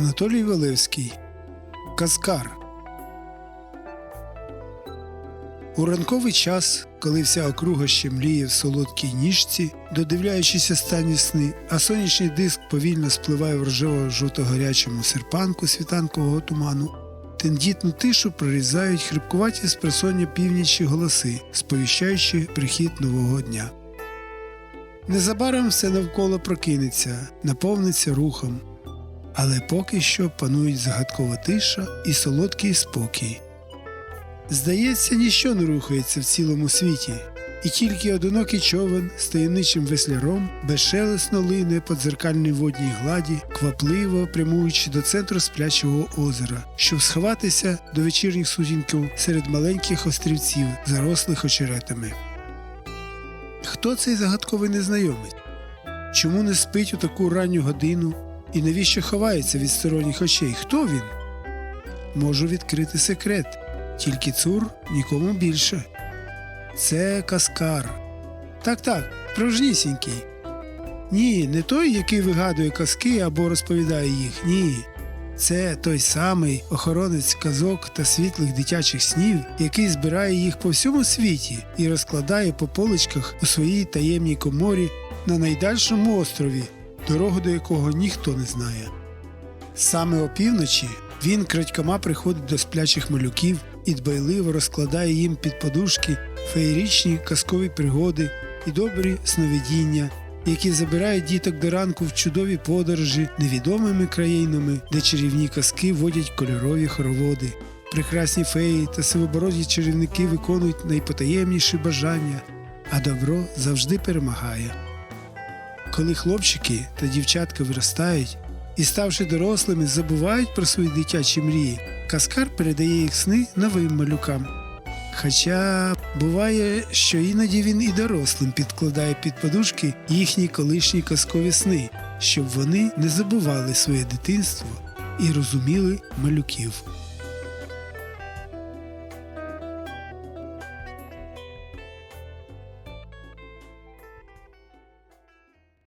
Анатолій Валевський. Казкар У ранковий час, коли вся округа ще мліє в солодкій ніжці, додивляючись останні сни, а сонячний диск повільно спливає в рожево жовто-гарячому серпанку світанкового туману, тендітну тишу прорізають хрипкуваті з присоння північі голоси, сповіщаючи прихід нового дня. Незабаром все навколо прокинеться, наповниться рухом, але поки що панують загадкова тиша і солодкий спокій. Здається, ніщо не рухається в цілому світі, і тільки одинокий човен з таємничим весляром безшелесно лине по дзеркальній водній гладі, квапливо прямуючи до центру сплячого озера, щоб сховатися до вечірніх сутінків серед маленьких острівців, зарослих очеретами. Хто цей загадковий незнайомець? Чому не спить у таку ранню годину? І навіщо ховається від сторонніх очей? Хто він? Можу відкрити секрет. Тільки цур нікому більше. Це каскар. Так, так, справжнісінький. Ні, не той, який вигадує казки або розповідає їх. Ні. Це той самий охоронець казок та світлих дитячих снів, який збирає їх по всьому світі і розкладає по поличках у своїй таємній коморі на найдальшому острові, дорогу до якого ніхто не знає. Саме опівночі він крадькома приходить до сплячих малюків і дбайливо розкладає їм під подушки феєрічні казкові пригоди і добрі сновидіння, які забирають діток до ранку в чудові подорожі невідомими країнами, де чарівні казки водять кольорові хороводи. Прекрасні феї та сивобороді чарівники виконують найпотаємніші бажання, а добро завжди перемагає. Коли хлопчики та дівчатка виростають і, ставши дорослими, забувають про свої дитячі мрії, каскар передає їх сни новим малюкам. Хоча буває, що іноді він і дорослим підкладає під подушки їхні колишні казкові сни, щоб вони не забували своє дитинство і розуміли малюків.